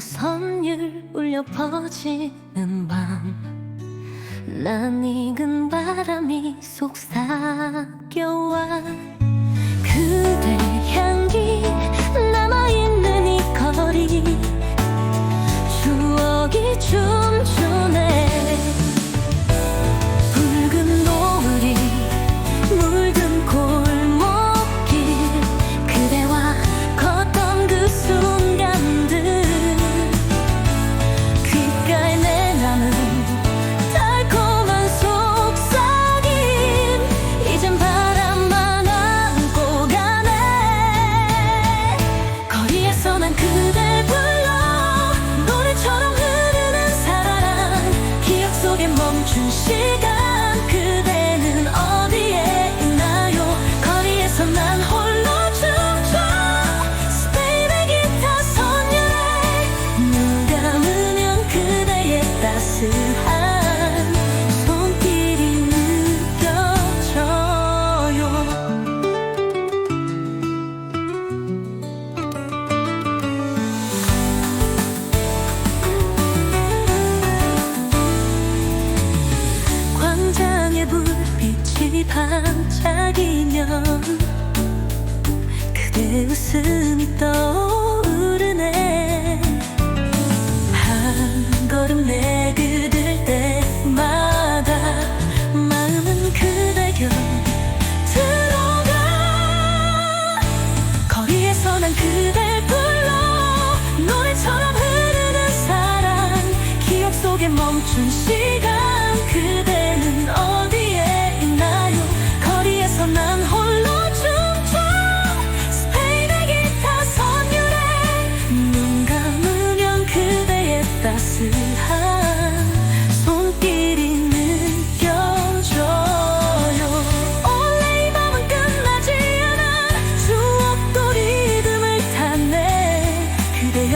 선율 울려 퍼지는 밤. 난 익은 바람이 속삭여와 멈춘 시간 웃음이 떠오르네. 한 걸음 내그들 때마다 마음은 그대 곁 들어가. 거리에서 난 그댈 불러. 노래처럼 흐르는 사랑. 기억 속에 멈춘 시간. 그대는 어디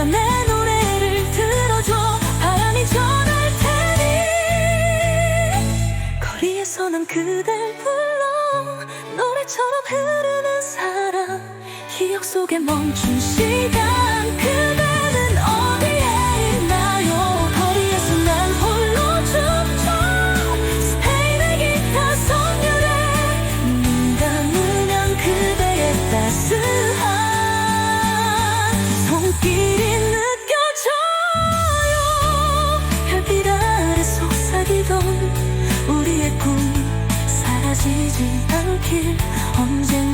내 노래를 들어줘. 바람이 전할 테니. 거리에서 난 그댈 불러. 노래처럼 흐르는 사랑. 기억 속에 멈춘 시간. 그대 지지 않길 언젠가